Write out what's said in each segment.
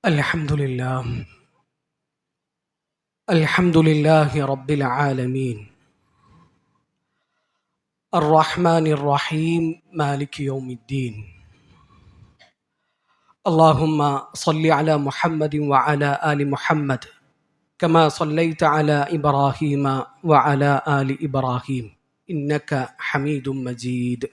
الحمد لله. الحمد لله رب العالمين. الرحمن الرحيم مالك يوم الدين. اللهم صل على محمد وعلى آل محمد كما صليت على إبراهيم وعلى آل إبراهيم إنك حميد مجيد.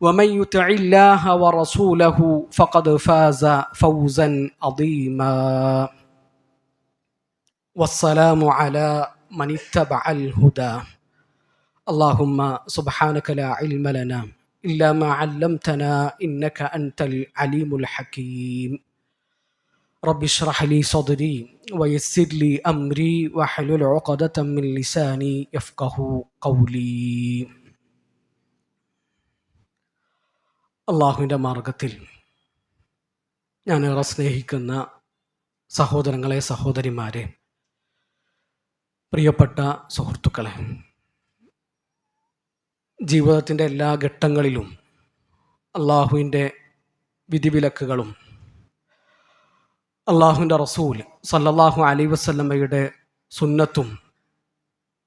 ومن يطع الله ورسوله فقد فاز فوزا عظيما. والسلام على من اتبع الهدى. اللهم سبحانك لا علم لنا إلا ما علمتنا إنك أنت العليم الحكيم. رب اشرح لي صدري ويسر لي أمري واحلل عقدة من لساني يفقه قولي. അള്ളാഹുവിന്റെ മാർഗത്തിൽ ഞാൻ ഏറെ സ്നേഹിക്കുന്ന സഹോദരങ്ങളെ സഹോദരിമാരെ പ്രിയപ്പെട്ട സുഹൃത്തുക്കളെ ജീവിതത്തിന്റെ എല്ലാ ഘട്ടങ്ങളിലും അള്ളാഹുവിന്റെ വിധിവിലക്കുകളും അള്ളാഹുവിന്റെ റസൂൽ സല്ലല്ലാഹു അലൈ വസ്ല്ലമ്മയുടെ സുന്നത്തും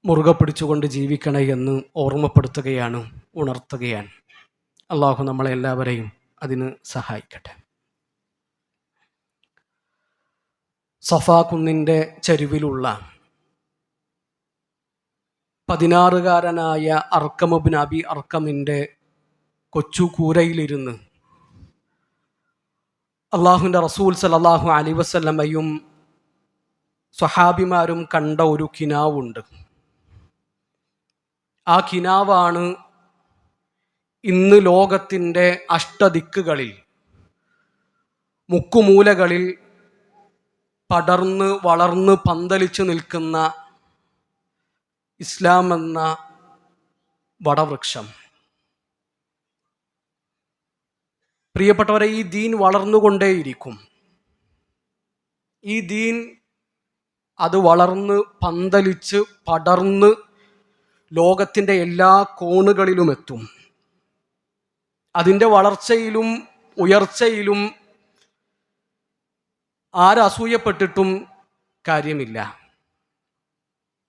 മുറുകെ പിടിച്ചുകൊണ്ട് ജീവിക്കണേ എന്ന് ഓർമ്മപ്പെടുത്തുകയാണ് ഉണർത്തുകയാണ്. അള്ളാഹു നമ്മളെ എല്ലാവരെയും അതിന് സഹായിക്കട്ടെ. സഫാ കുന്നിന്റെ ചരിവിലുള്ള പതിനാറുകാരനായ അർക്കമബിൻ അബി അർക്കമിന്റെ കൊച്ചുകൂരയിലിരുന്ന് അള്ളാഹുവിന്റെ റസൂൽ സലല്ലാഹു അലി വസല്ലമ്മയും സ്വഹാബിമാരും കണ്ട ഒരു കിനാവുണ്ട്. ആ കിനാവാണ് ഇന്ന് ലോകത്തിന്റെ അഷ്ടദിക്കുകളിൽ മുക്കുമൂലകളിൽ പടർന്ന് വളർന്ന് പന്തലിച്ചു നിൽക്കുന്ന ഇസ്ലാം എന്ന വടവൃക്ഷം. പ്രിയപ്പെട്ടവരെ ഈ ദീൻ വളർന്നുകൊണ്ടേയിരിക്കും. ഈ ദീൻ അത് വളർന്ന് പന്തലിച്ച് പടർന്ന് ലോകത്തിന്റെ എല്ലാ കോണുകളിലും എത്തും അതിന്റെ വളർച്ചയിലും ഉയർച്ചയിലും ആരസൂയപ്പെട്ടിട്ടും കാര്യമില്ല.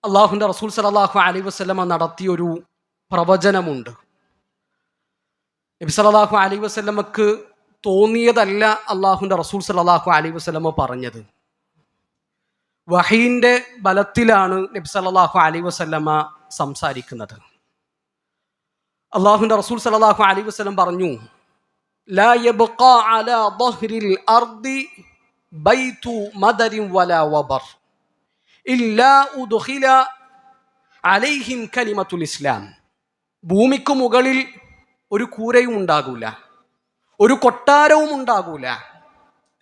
അള്ളാഹുന്റെ റസൂൽ സലാഹു അലൈ വസ്ലമ നടത്തിയൊരു പ്രവചനമുണ്ട്. നബി സലാഹു അലൈ വസ്ലമക്ക് തോന്നിയതല്ല അള്ളാഹുന്റെ റസൂൽ സലാഹു അലൈ വസ്ലമ പറഞ്ഞത്. വഹീന്റെ ബലത്തിലാണ് നബി സലാഹു അലൈ വസ്ലമ സംസാരിക്കുന്നത്. അള്ളാഹുന്റെ റസൂൽ സലാഹു അലൈ വസ്ലം പറഞ്ഞു ഇസ്ലാം. ഭൂമിക്ക് മുകളിൽ ഒരു കൂരയും ഉണ്ടാകൂല ഒരു കൊട്ടാരവും ഉണ്ടാകൂല.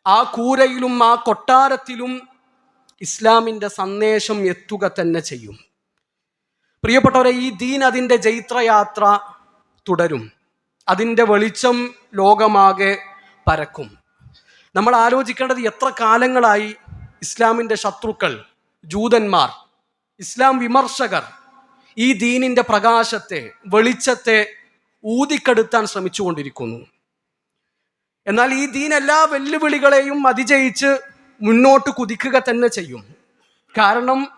ആ കൂരയിലും ആ കൊട്ടാരത്തിലും ഇസ്ലാമിന്റെ സന്ദേശം എത്തുക തന്നെ ചെയ്യും. പ്രിയപ്പെട്ടവരെ ഈ ദീൻ അതിന്റെ ജൈത്രയാത്ര തുടരും. അതിന്റെ വെളിച്ചം ലോകമാകെ പരക്കും. നമ്മൾ ആലോചിക്കേണ്ടത് എത്ര കാലങ്ങളായി ഇസ്ലാമിന്റെ ശത്രുക്കൾ ജൂതന്മാർ ഇസ്ലാം വിമർശകർ ഈ ദീനിന്റെ പ്രകാശത്തെ വെളിച്ചത്തെ ഊതിക്കെടുത്താൻ ശ്രമിച്ചുകൊണ്ടിരിക്കുന്നു. എന്നാൽ ഈ ദീൻ എല്ലാ വെല്ലുവിളികളെയും അതിജയിച്ച് മുന്നോട്ട് കുതിക്കുക തന്നെ ചെയ്യും. കാരണം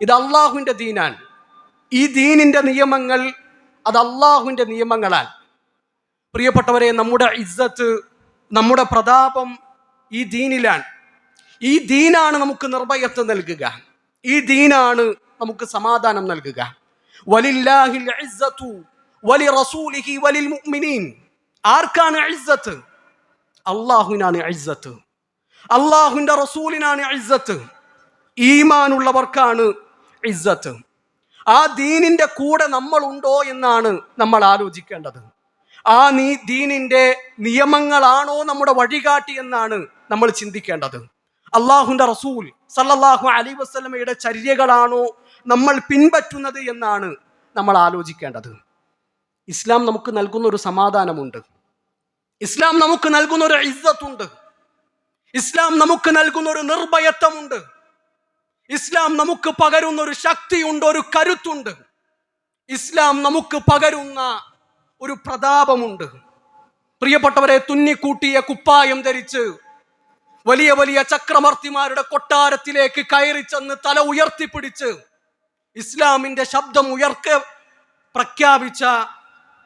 ഇത് അള്ളാഹുവിന്റെ ദീനാൻ ഈ ദീനിന്റെ നിയമങ്ങൾ അത് അള്ളാഹുവിന്റെ നിയമങ്ങളാൽ. പ്രിയപ്പെട്ടവരെ നമ്മുടെ ഇജ്ജത്ത് നമ്മുടെ പ്രതാപം ഈ ദീനിലാണ്. ഈ ദീനാണ് നമുക്ക് നിർഭയത്വം നൽകുക. ഈ ദീനാണ് നമുക്ക് സമാധാനം നൽകുക. വലില്ലാഹിൽ ഇസ്സത്തു വലി റസൂലിഹി വലിൽ ആർക്കാണ് ഇസ്സത്ത്? അള്ളാഹുവിനാണ് ഇസ്സത്ത്. അള്ളാഹുവിന്റെ റസൂലിനാണ് ഇസ്സത്ത്. ഈമാനുള്ളവർക്കാണ് ഇസ്സത്ത്. ആ ദീനിന്റെ കൂടെ നമ്മൾ ഉണ്ടോ എന്നാണ് നമ്മൾ ആലോചിക്കേണ്ടത്. ആ നീ ദീനിന്റെ നിയമങ്ങളാണോ നമ്മുടെ വഴികാട്ടി എന്നാണ് നമ്മൾ ചിന്തിക്കേണ്ടത്. അള്ളാഹുന്റെ റസൂൽ സല്ലല്ലാഹു അലി വസ്ലമയുടെ ചര്യകളാണോ നമ്മൾ പിൻപറ്റുന്നത് എന്നാണ് നമ്മൾ ആലോചിക്കേണ്ടത്. ഇസ്ലാം നമുക്ക് നൽകുന്ന ഒരു സമാധാനമുണ്ട്. ഇസ്ലാം നമുക്ക് നൽകുന്ന ഒരു ഇസ്സത്തുണ്ട്. ഇസ്ലാം നമുക്ക് നൽകുന്ന ഒരു നിർഭയത്വമുണ്ട്. ഇസ്ലാം നമുക്ക് പകരുന്ന ഒരു ശക്തിയുണ്ട് ഒരു കരുത്തുണ്ട്. ഇസ്ലാം നമുക്ക് പകരുന്ന ഒരു പ്രതാപമുണ്ട്. പ്രിയപ്പെട്ടവരെ തുന്നിക്കൂട്ടിയ കുപ്പായം ധരിച്ച് വലിയ വലിയ ചക്രവർത്തിമാരുടെ കൊട്ടാരത്തിലേക്ക് കയറി ചെന്ന് തല ഉയർത്തിപ്പിടിച്ച് ഇസ്ലാമിന്റെ ശബ്ദം ഉയർക്ക പ്രഖ്യാപിച്ച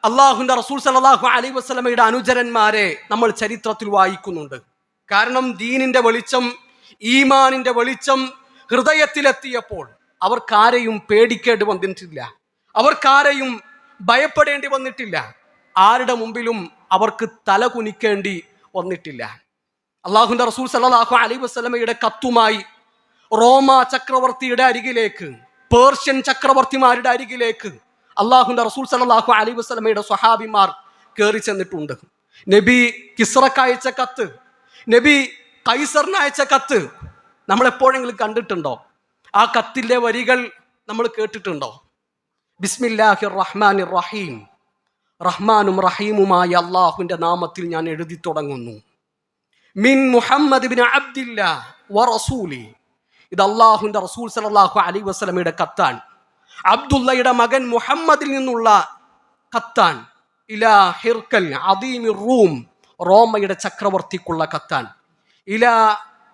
അള്ളാഹുന്റെ റസൂൽ സലാഹു അലൈ വസ്ലമയുടെ അനുചരന്മാരെ നമ്മൾ ചരിത്രത്തിൽ വായിക്കുന്നുണ്ട്. കാരണം ദീനിന്റെ വെളിച്ചം ഈമാനിന്റെ വെളിച്ചം ഹൃദയത്തിലെത്തിയപ്പോൾ അവർക്കാരെയും പേടിക്കേണ്ടി വന്നിട്ടില്ല. അവർക്കാരെയും ഭയപ്പെടേണ്ടി വന്നിട്ടില്ല. ആരുടെ മുമ്പിലും അവർക്ക് തല കുനിക്കേണ്ടി വന്നിട്ടില്ല. അള്ളാഹുന്റെ റസൂൽ സല്ലാഹു അലൈ വസ്ലമയുടെ കത്തുമായി റോമ ചക്രവർത്തിയുടെ അരികിലേക്ക് പേർഷ്യൻ ചക്രവർത്തിമാരുടെ അരികിലേക്ക് അള്ളാഹുന്റെ റസൂൽ സല്ലാഹു അലൈ വസ്ലമയുടെ സ്വഹാബിമാർ കയറി ചെന്നിട്ടുണ്ട്. നബി കിസ്റക്ക് കത്ത് നബി കൈസറിന് അയച്ച കത്ത് നമ്മൾ എപ്പോഴെങ്കിലും കണ്ടിട്ടുണ്ടോ? ആ കത്തിന്റെ വരികൾ നമ്മൾ കേട്ടിട്ടുണ്ടോ? ബിസ്മില്ലാഹി റഹ്മാൻ റഹീം റഹ്മാനും റഹീമുമായ അള്ളാഹുവിന്റെ നാമത്തിൽ ഞാൻ എഴുതി തുടങ്ങുന്നു. മിൻ മുഹമ്മദ് ബിൻ അബ്ദില്ല വ റസൂലി. ഇത് അള്ളാഹുവിന്റെ റസൂൽ സലാഹു അലൈ വസ്ലമയുടെ കത്താൻ അബ്ദുള്ളയുടെ മകൻ മുഹമ്മദിൽ നിന്നുള്ള കത്താൻ ഇലാ ഹിർക്കൽ അദീമി റൂം റോമയുടെ ചക്രവർത്തിക്കുള്ള കത്താൻ ഇലാ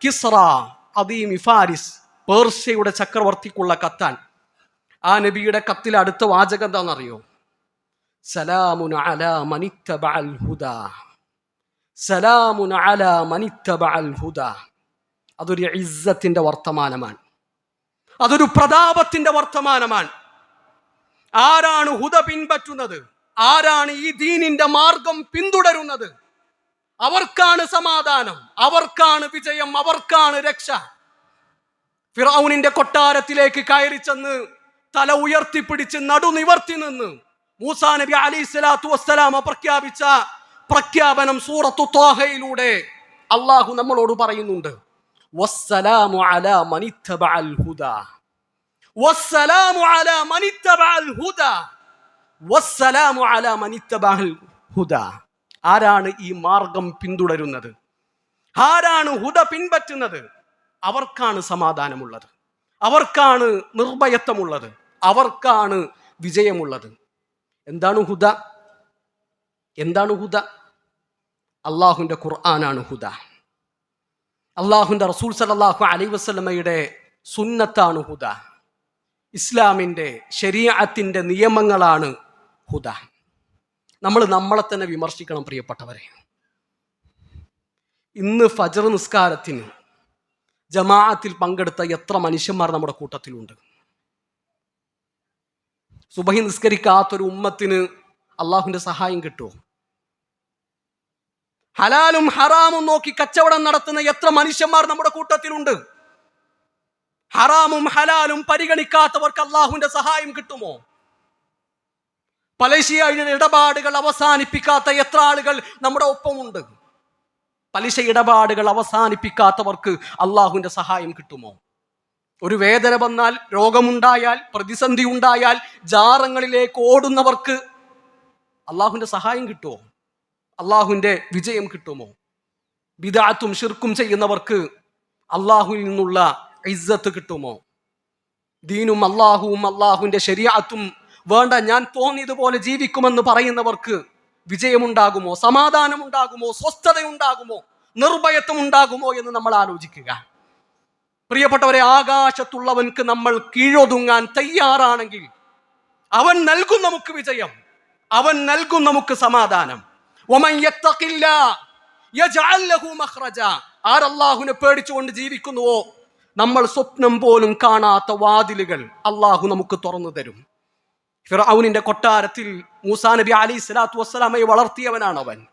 കിസ്റ അദീമി ഇഫാരിസ് പേർഷ്യയുടെ ചക്രവർത്തിക്കുള്ള കത്താൻ. ആ നബിയുടെ കത്തിൽ അടുത്ത വാചകം എന്താണെന്നറിയോ? സലാമുൻ അതൊരു ഇസ്സത്തിന്റെ വർത്തമാനമാണ്. അതൊരു പ്രതാപത്തിന്റെ വർത്തമാനമാണ്. ആരാണ് ഹുദ പിൻപറ്റുന്നത്? ആരാണ് ഈ ദീനിന്റെ മാർഗം പിന്തുടരുന്നത്? അവർക്കാണ് സമാധാനം അവർക്കാണ് വിജയം അവർക്കാണ് രക്ഷ. ഫിറൌനിന്റെ കൊട്ടാരത്തിലേക്ക് കയറി ചെന്ന് തല ഉയർത്തിപ്പിടിച്ച് നടുനിവർത്തി നിന്ന് മൂസാ നബി അലി സ്വലാത്തു വസ്സലാമ പ്രഖ്യാപിച്ച പ്രഖ്യാപനം സൂറത്തു തോഹയിലൂടെ അള്ളാഹു നമ്മളോട് പറയുന്നുണ്ട്. വസ്സലാമു അലാ വസ്സലാമു വസ്സലാമു ആരാണ് ഈ മാർഗം പിന്തുടരുന്നത്? ആരാണ് ഹുദ പിൻപറ്റുന്നത്? അവർക്കാണ് സമാധാനമുള്ളത്. അവർക്കാണ് നിർഭയത്വമുള്ളത്. അവർക്കാണ് വിജയമുള്ളത്. എന്താണ് ഹുദ? എന്താണ് ഹുദ? അള്ളാഹുവിന്റെ ഖുർആനാണ് ഹുദ. അള്ളാഹുവിന്റെ റസൂൽ സലാഹു അലൈ വസ്ലമയുടെ സുന്നത്താണ് ഹുദ. ഇസ്ലാമിന്റെ ശരീഅത്തിന്റെ നിയമങ്ങളാണ് ഹുദ. നമ്മൾ നമ്മളെ തന്നെ വിമർശിക്കണം പ്രിയപ്പെട്ടവരെ. ഇന്ന് ഫജർ നിസ്കാരത്തിന് ജമാഅത്തിൽ പങ്കെടുത്ത എത്ര മനുഷ്യന്മാർ നമ്മുടെ കൂട്ടത്തിലുണ്ട്. സുബഹി നിസ്കരിക്കാത്തൊരു ഉമ്മത്തിന് അള്ളാഹുവിന്റെ സഹായം കിട്ടുമോ ഹലാലും ഹറാമും നോക്കി കച്ചവടം നടത്തുന്ന എത്ര മനുഷ്യന്മാർ നമ്മുടെ കൂട്ടത്തിലുണ്ട്. ഹറാമും ഹലാലും പരിഗണിക്കാത്തവർക്ക് അള്ളാഹുവിന്റെ സഹായം കിട്ടുമോ? പലിശയുടെ ഇടപാടുകൾ അവസാനിപ്പിക്കാത്ത എത്ര ആളുകൾ നമ്മുടെ ഒപ്പമുണ്ട്? പലിശ ഇടപാടുകൾ അവസാനിപ്പിക്കാത്തവർക്ക് അള്ളാഹുവിന്റെ സഹായം കിട്ടുമോ? ഒരു വേദന വന്നാൽ രോഗമുണ്ടായാൽ പ്രതിസന്ധി ഉണ്ടായാൽ ജാറങ്ങളിലേക്ക് ഓടുന്നവർക്ക് അള്ളാഹുവിന്റെ സഹായം കിട്ടുമോ? അള്ളാഹുവിന്റെ വിജയം കിട്ടുമോ? വിദാത്തും ഷിർക്കും ചെയ്യുന്നവർക്ക് അള്ളാഹുവിൽ നിന്നുള്ള ഇസ്സത്ത് കിട്ടുമോ? ദീനും അള്ളാഹുവും അള്ളാഹുവിന്റെ ശരിയാത്തും വേണ്ട ഞാൻ തോന്നിയതുപോലെ ജീവിക്കുമെന്ന് പറയുന്നവർക്ക് വിജയമുണ്ടാകുമോ? സമാധാനമുണ്ടാകുമോ? സ്വസ്ഥതയുണ്ടാകുമോ? നിർഭയത്വം ഉണ്ടാകുമോ എന്ന് നമ്മൾ ആലോചിക്കുക. പ്രിയപ്പെട്ടവരെ ആകാശത്തുള്ളവൻക്ക് നമ്മൾ കീഴൊതുങ്ങാൻ തയ്യാറാണെങ്കിൽ അവൻ നൽകും നമുക്ക് വിജയം. അവൻ നൽകും നമുക്ക് സമാധാനം. ആരല്ലാഹുവിനെ പേടിച്ചുകൊണ്ട് ജീവിക്കുന്നുവോ? നമ്മൾ സ്വപ്നം പോലും കാണാത്ത വാതിലുകൾ അള്ളാഹു നമുക്ക് തുറന്നു തരും. ഫിറൌനിന്റെ കൊട്ടാരത്തിൽ മൂസാ നബി അലി സ്വലാത്തു വസ്സലാമയെ വളർത്തിയവനാണ് അവൻ.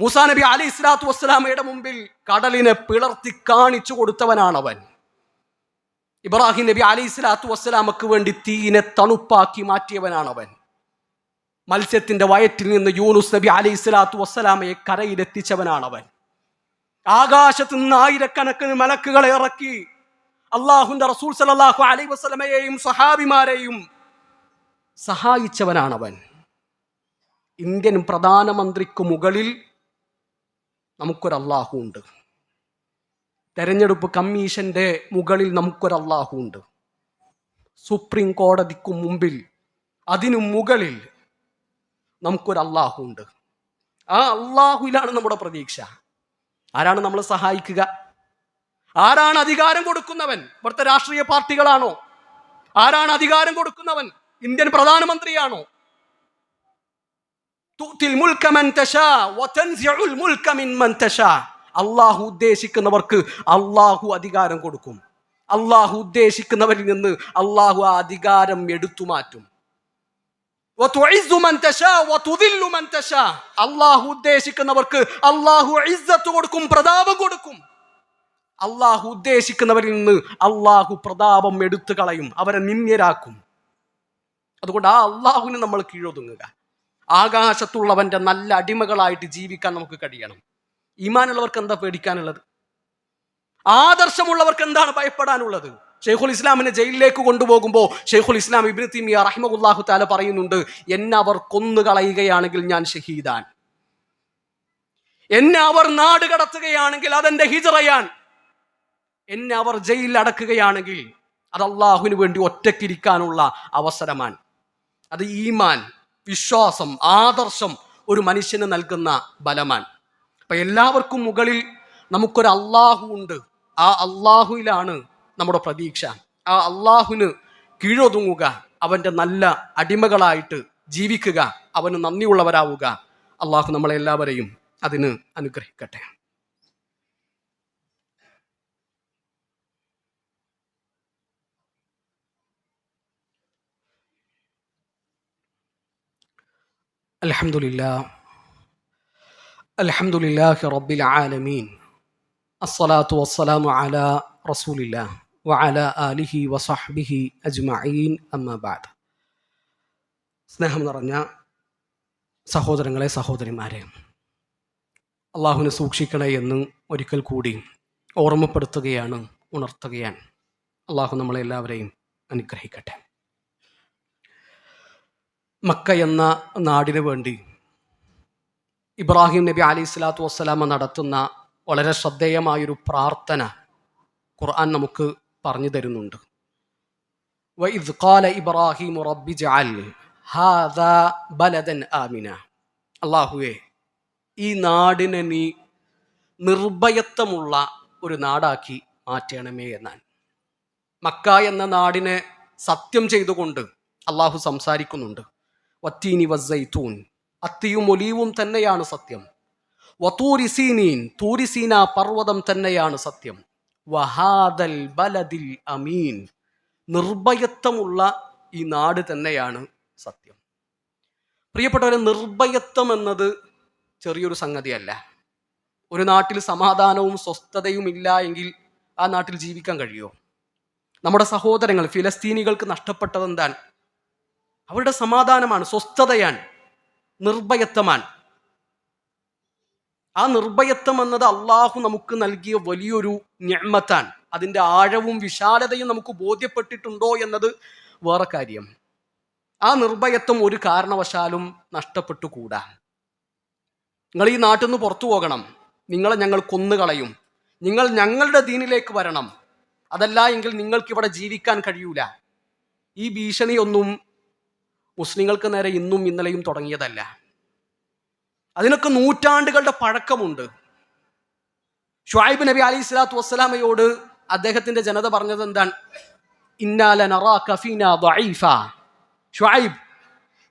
മൂസാ നബി അലി സ്വലാത്തു വസ്സലാമയുടെ മുമ്പിൽ കടലിനെ പിളർത്തി കാണിച്ചു കൊടുത്തവനാണ് അവൻ. ഇബ്രാഹിം നബി അലി സ്വലാത്തു വസ്സലാമക്ക് വേണ്ടി തീനെ തണുപ്പാക്കി മാറ്റിയവനാണ് അവൻ. മത്സ്യത്തിന്റെ വയറ്റിൽ നിന്ന് യൂനുസ് നബി അലി സ്വലാത്തു വസ്സലാമയെ കരയിലെത്തിച്ചവനാണ് അവൻ. ആകാശത്ത് നിന്ന് ആയിരക്കണക്കിന് മലക്കുകളെ ഇറക്കി അള്ളാഹുന്റെ റസൂൽ സലല്ലാഹു അലൈ വസ്ലമയെയും സഹാബിമാരെയും സഹായിച്ചവനാണവൻ. ഇന്ത്യൻ പ്രധാനമന്ത്രിക്ക് മുകളിൽ നമുക്കൊരു ഉണ്ട് തെരഞ്ഞെടുപ്പ് കമ്മീഷന്റെ മുകളിൽ നമുക്കൊരു ഉണ്ട് സുപ്രീം കോടതിക്ക് മുമ്പിൽ അതിനു മുകളിൽ നമുക്കൊരു ഉണ്ട് ആ അള്ളാഹുയിലാണ് നമ്മുടെ പ്രതീക്ഷ. ആരാണ് നമ്മളെ സഹായിക്കുക? ആരാണ് അധികാരം കൊടുക്കുന്നവൻ? ഇവിടുത്തെ രാഷ്ട്രീയ പാർട്ടികളാണോ? ആരാണ് അധികാരം കൊടുക്കുന്നവൻ? ഇന്ത്യൻ പ്രധാനമന്ത്രിയാണോ? അള്ളാഹു ഉദ്ദേശിക്കുന്നവർക്ക് അള്ളാഹു അധികാരം കൊടുക്കും. അള്ളാഹു ഉദ്ദേശിക്കുന്നവരിൽ നിന്ന് അള്ളാഹു ആ അധികാരം എടുത്തു മാറ്റും. അള്ളാഹു ഉദ്ദേശിക്കുന്നവർക്ക് അള്ളാഹു ഇസ്സത്ത് കൊടുക്കും പ്രതാപം കൊടുക്കും. അള്ളാഹു ഉദ്ദേശിക്കുന്നവരിൽ നിന്ന് അള്ളാഹു പ്രതാപം എടുത്തു കളയും അവരെ നിന്ദ്യരാക്കും. അതുകൊണ്ട് ആ അള്ളാഹുവിന് നമ്മൾ കീഴൊതുങ്ങുക. ആകാശത്തുള്ളവന്റെ നല്ല അടിമകളായിട്ട് ജീവിക്കാൻ നമുക്ക് കഴിയണം. ഈമാനുള്ളവർക്ക് എന്താ പേടിക്കാനുള്ളത്? ആദർശമുള്ളവർക്ക് എന്താണ് ഭയപ്പെടാനുള്ളത്? ഷെയ്ഖുൽ ഇസ്ലാമിനെ ജയിലിലേക്ക് കൊണ്ടുപോകുമ്പോൾ ഷെയ്ഖുൽ ഇസ്ലാം ഇബ്നു തിമിയ റഹിമുല്ലാഹു താല പറയുന്നുണ്ട് എന്നെ അവർ കൊന്നുകളയുകയാണെങ്കിൽ ഞാൻ ഷഹീദാൻ. എന്നെ അവർ നാട് കടത്തുകയാണെങ്കിൽ അതെന്റെ ഹിജറയാൻ. എന്നെ അവർ ജയിലിൽ അടക്കുകയാണെങ്കിൽ അത് അള്ളാഹുവിന് വേണ്ടി ഒറ്റക്കിരിക്കാനുള്ള അവസരമാണ്. അത് ഈമാൻ വിശ്വാസം ആദർശം ഒരു മനുഷ്യന് നൽകുന്ന ബലമാണ്. അപ്പം എല്ലാവർക്കും മുകളിൽ നമുക്കൊരു അള്ളാഹു ഉണ്ട്. ആ അള്ളാഹുയിലാണ് നമ്മുടെ പ്രതീക്ഷ. ആ അള്ളാഹുവിന് കീഴൊതുങ്ങുക അവന്റെ നല്ല അടിമകളായിട്ട് ജീവിക്കുക അവന് നന്ദിയുള്ളവരാവുക. അള്ളാഹു നമ്മളെല്ലാവരെയും അതിന് അനുഗ്രഹിക്കട്ടെ. الحمد لله الحمد لله رب العالمين الصلاة والسلام على رسول الله وعلى آله وصحبه أجمعين أما بعد സ്നേഹം നിറഞ്ഞ സഹോദരങ്ങളെ സഹോദരിമാരെ അള്ളാഹുവിനെ സൂക്ഷിക്കണേ എന്ന് ഒരിക്കൽ കൂടി ഓർമ്മപ്പെടുത്തുകയാണ് ഉണർത്തുകയാണ് അള്ളാഹു നമ്മളെല്ലാവരെയും അനുഗ്രഹിക്കട്ടെ മക്ക എന്ന നാടിന് വേണ്ടി. ഇബ്രാഹിം നബി അലി സ്വലാത്തു വസ്സലാമ നടത്തുന്ന വളരെ ശ്രദ്ധേയമായൊരു പ്രാർത്ഥന ഖുർആൻ നമുക്ക് പറഞ്ഞു തരുന്നുണ്ട്. വൈദ് ഇബ്രാഹിം റബ്ബി ഹാദാ ബലദൻ ആമിന. അള്ളാഹുവേ ഈ നാടിനെ നീ നിർഭയത്വമുള്ള ഒരു നാടാക്കി മാറ്റണമേ എന്നാൽ മക്ക എന്ന നാടിനെ സത്യം ചെയ്തുകൊണ്ട് അള്ളാഹു സംസാരിക്കുന്നുണ്ട്. വത്തീനി വസ്സൈത്തൂൻ. അത്തിയും ഒലീവും തന്നെയാണ് സത്യം. വത്തൂരിസീനീൻ തൂരിസീന പർവതം തന്നെയാണ് സത്യം. വഹാദൽ ബലദിൽ അമീൻ. നിർഭയത്വമുള്ള ഈ നാട് തന്നെയാണ് സത്യം. പ്രിയപ്പെട്ടവരെ നിർഭയത്വം എന്നത് ചെറിയൊരു സംഗതിയല്ല. ഒരു നാട്ടിൽ സമാധാനവും സ്വസ്ഥതയും ഇല്ല എങ്കിൽ ആ നാട്ടിൽ ജീവിക്കാൻ കഴിയുമോ നമ്മുടെ സഹോദരങ്ങൾ ഫിലസ്തീനികൾക്ക് നഷ്ടപ്പെട്ടത് എന്താണ് അവരുടെ സമാധാനമാണ് സ്വസ്ഥതയാണ് നിർഭയത്വമാണ്. ആ നിർഭയത്വം എന്നത് അള്ളാഹു നമുക്ക് നൽകിയ വലിയൊരു ഞമ്മത്താണ് അതിന്റെ ആഴവും വിശാലതയും നമുക്ക് ബോധ്യപ്പെട്ടിട്ടുണ്ടോ എന്നത് വേറെ കാര്യം. ആ നിർഭയത്വം ഒരു കാരണവശാലും നഷ്ടപ്പെട്ടു കൂടാ നിങ്ങൾ ഈ നാട്ടിൽ നിന്ന് പുറത്തു പോകണം. നിങ്ങളെ ഞങ്ങൾ കൊന്നുകളയും. നിങ്ങൾ ഞങ്ങളുടെ ദീനിലേക്ക് വരണം. അതല്ല എങ്കിൽ നിങ്ങൾക്കിവിടെ ജീവിക്കാൻ കഴിയൂല. ഈ ഭീഷണിയൊന്നും മുസ്ലിങ്ങൾക്ക് നേരെ ഇന്നും ഇന്നലെയും തുടങ്ങിയതല്ല. അതിനൊക്കെ നൂറ്റാണ്ടുകളുടെ പഴക്കമുണ്ട്. ഷുഐബ് നബി അലി സ്വലാത്തു വസ്സലാമയോട് അദ്ദേഹത്തിന്റെ ജനത പറഞ്ഞത് എന്താണ്. ഷുഐബ്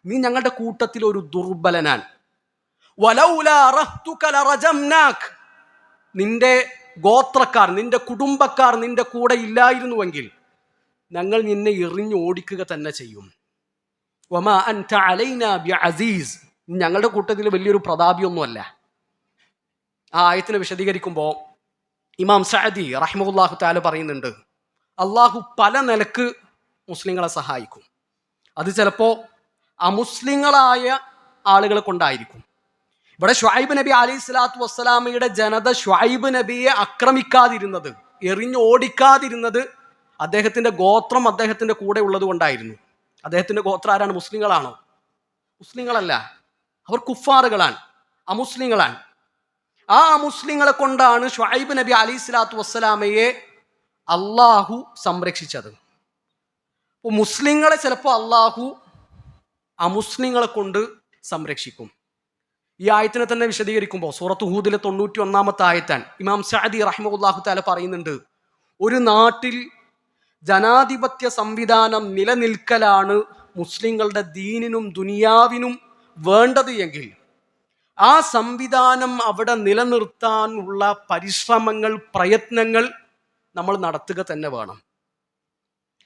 നീ ഞങ്ങളുടെ കൂട്ടത്തിൽ ഒരു ദുർബലനാണ്. നിന്റെ ഗോത്രക്കാർ നിന്റെ കുടുംബക്കാർ നിന്റെ കൂടെ ഇല്ലായിരുന്നുവെങ്കിൽ ഞങ്ങൾ നിന്നെ എറിഞ്ഞു ഓടിക്കുക തന്നെ ചെയ്യും. വമാ അൻത അലൈന ബി ഞങ്ങളുടെ കൂട്ടത്തിൽ വലിയൊരു പ്രതാപിയൊന്നുമല്ല. ആ ആയത്തിനെ വിശദീകരിക്കുമ്പോൾ ഇമാം സഅദി റഹ്മുല്ലാഹു താല പറയുന്നുണ്ട് അള്ളാഹു പല നിലയ്ക്ക് മുസ്ലിങ്ങളെ സഹായിക്കും. അത് ചിലപ്പോൾ അമുസ്ലിങ്ങളായ ആളുകളെ കൊണ്ടായിരിക്കും. ഇവിടെ ഷുഹൈബ് നബി അലി സ്വലാത്തു വസ്സലാമയുടെ ജനത ഷുഹൈബ് നബിയെ ആക്രമിക്കാതിരുന്നത് എറിഞ്ഞോടിക്കാതിരുന്നത് അദ്ദേഹത്തിന്റെ ഗോത്രം അദ്ദേഹത്തിന്റെ കൂടെ ഉള്ളത് കൊണ്ടായിരുന്നു അദ്ദേഹത്തിന്റെ ഗോത്ര ആരാണ് മുസ്ലിങ്ങളാണോ? മുസ്ലിങ്ങളല്ല. അവർ കുഫാറുകളാണ്. അമുസ്ലിങ്ങളാണ്. ആ അമുസ്ലിങ്ങളെ കൊണ്ടാണ് ഷായിബ് നബി അലി സ്വലാത്തു വസ്സലാമയെ അള്ളാഹു സംരക്ഷിച്ചത്. അപ്പോൾ മുസ്ലിങ്ങളെ ചിലപ്പോൾ അള്ളാഹു അമുസ്ലിങ്ങളെ കൊണ്ട് സംരക്ഷിക്കും. ഈ ആയത്തിനെ തന്നെ വിശദീകരിക്കുമ്പോൾ സൂറത്ത് ഹൂദിലെ തൊണ്ണൂറ്റി ഒന്നാമത്തെ ആയത്താൻ ഇമാം സഅദി റഹ്മുല്ലാഹു താല പറയുന്നുണ്ട് ഒരു നാട്ടിൽ ജനാധിപത്യ സംവിധാനം നിലനിൽക്കലാണ് മുസ്ലിങ്ങളുടെ ദീനിനും ദുനിയാവിനും വേണ്ടത് എങ്കിൽ. ആ സംവിധാനം അവിടെ നിലനിർത്താനുള്ള പരിശ്രമങ്ങൾ പ്രയത്നങ്ങൾ നമ്മൾ നടത്തുക തന്നെ വേണം.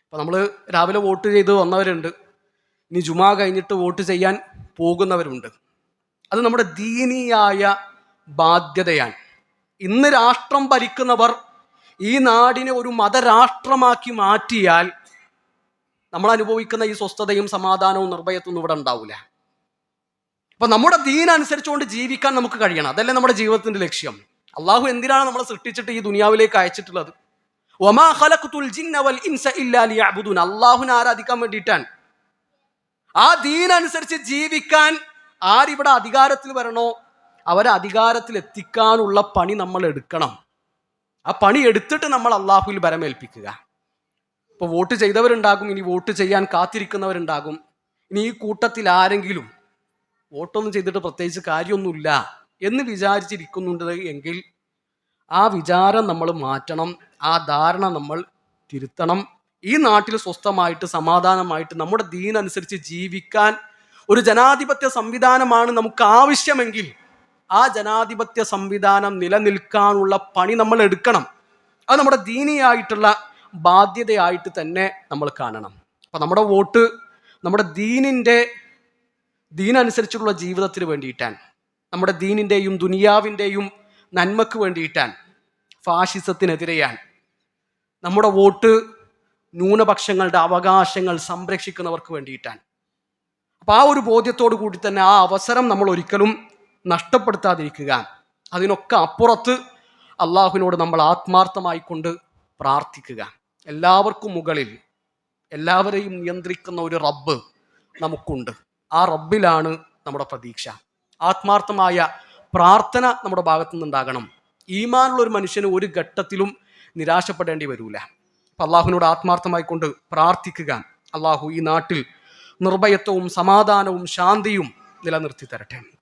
അപ്പൊ നമ്മൾ രാവിലെ വോട്ട് ചെയ്ത് വന്നവരുണ്ട്. ഇനി ജുമാ കഴിഞ്ഞിട്ട് വോട്ട് ചെയ്യാൻ പോകുന്നവരുണ്ട്. അത് നമ്മുടെ ദീനിയായ ബാധ്യതയാണ്. ഇന്ന് രാഷ്ട്രം ഭരിക്കുന്നവർ ഈ നാടിനെ ഒരു മതരാഷ്ട്രമാക്കി മാറ്റിയാൽ നമ്മൾ അനുഭവിക്കുന്ന ഈ സ്വസ്ഥതയും സമാധാനവും നിർഭയത്വം ഇവിടെ ഉണ്ടാവില്ല അപ്പൊ നമ്മുടെ ദീൻ അനുസരിച്ചുകൊണ്ട് ജീവിക്കാൻ നമുക്ക് കഴിയണം. അതല്ലേ നമ്മുടെ ജീവിതത്തിന്റെ ലക്ഷ്യം. അള്ളാഹു എന്തിനാണ് നമ്മളെ സൃഷ്ടിച്ചിട്ട് ഈ ദുനിയാവിലേക്ക് അയച്ചിട്ടുള്ളത്? ഒമാ ഇൻസ ആരാധിക്കാൻ വേണ്ടിയിട്ടാണ്. ആ ദീൻ അനുസരിച്ച് ജീവിക്കാൻ ആരിവിടെ അധികാരത്തിൽ വരണോ അവരെ അധികാരത്തിൽ എത്തിക്കാനുള്ള പണി നമ്മൾ എടുക്കണം. ആ പണി എടുത്തിട്ട് നമ്മൾ അള്ളാഹുവിൽ ബരമേൽപ്പിക്കുക ഇപ്പോൾ വോട്ട് ചെയ്തവരുണ്ടാകും ഇനി വോട്ട് ചെയ്യാൻ കാത്തിരിക്കുന്നവരുണ്ടാകും. ഇനി ഈ കൂട്ടത്തിൽ ആരെങ്കിലും വോട്ടൊന്നും ചെയ്തിട്ട് പ്രത്യേകിച്ച് കാര്യമൊന്നുമില്ല എന്ന് വിചാരിച്ചിരിക്കുന്നുണ്ട് എങ്കിൽ ആ വിചാരം നമ്മൾ മാറ്റണം ആ ധാരണ നമ്മൾ തിരുത്തണം. ഈ നാട്ടിൽ സ്വസ്ഥമായിട്ട് സമാധാനമായിട്ട് നമ്മുടെ ദീനനുസരിച്ച് ജീവിക്കാൻ ഒരു ജനാധിപത്യ സംവിധാനമാണ് നമുക്ക് ആവശ്യമെങ്കിൽ ആ ജനാധിപത്യ സംവിധാനം നിലനിൽക്കാനുള്ള പണി നമ്മൾ എടുക്കണം. അത് നമ്മുടെ ദീനിയായിട്ടുള്ള ബാധ്യതയായിട്ട് തന്നെ നമ്മൾ കാണണം. അപ്പം നമ്മുടെ വോട്ട് നമ്മുടെ ദീനിന്റെ ദീനനുസരിച്ചുള്ള ജീവിതത്തിന് വേണ്ടിയിട്ടാണ് നമ്മുടെ ദീനിന്റെയും ദുനിയാവിന്റെയും നന്മക്ക് വേണ്ടിയിട്ടാണ് ഫാഷിസത്തിനെതിരെയാണ് നമ്മുടെ വോട്ട് ന്യൂനപക്ഷങ്ങളുടെ അവകാശങ്ങൾ സംരക്ഷിക്കുന്നവർക്ക് വേണ്ടിയിട്ടാണ് അപ്പം ആ ഒരു ബോധ്യത്തോടു കൂടി തന്നെ ആ അവസരം നമ്മൾ ഒരിക്കലും നഷ്ടപ്പെടുത്താതിരിക്കുക. അതിനൊക്കെ അപ്പുറത്ത് അള്ളാഹുവിനോട് നമ്മൾ ആത്മാർത്ഥമായി കൊണ്ട് പ്രാർത്ഥിക്കുക. എല്ലാവർക്കും മുകളിൽ എല്ലാവരെയും നിയന്ത്രിക്കുന്ന ഒരു റബ്ബ് നമുക്കുണ്ട്. ആ റബ്ബിലാണ് നമ്മുടെ പ്രതീക്ഷ. ആത്മാർത്ഥമായ പ്രാർത്ഥന നമ്മുടെ ഭാഗത്തു നിന്നുണ്ടാകണം ഈമാനുള്ള ഒരു മനുഷ്യന് ഒരു ഘട്ടത്തിലും നിരാശപ്പെടേണ്ടി വരൂല. അപ്പം അള്ളാഹുവിനോട് ആത്മാർത്ഥമായി കൊണ്ട് പ്രാർത്ഥിക്കുക. അള്ളാഹു ഈ നാട്ടിൽ നിർഭയത്വവും സമാധാനവും ശാന്തിയും നിലനിർത്തി തരട്ടെ.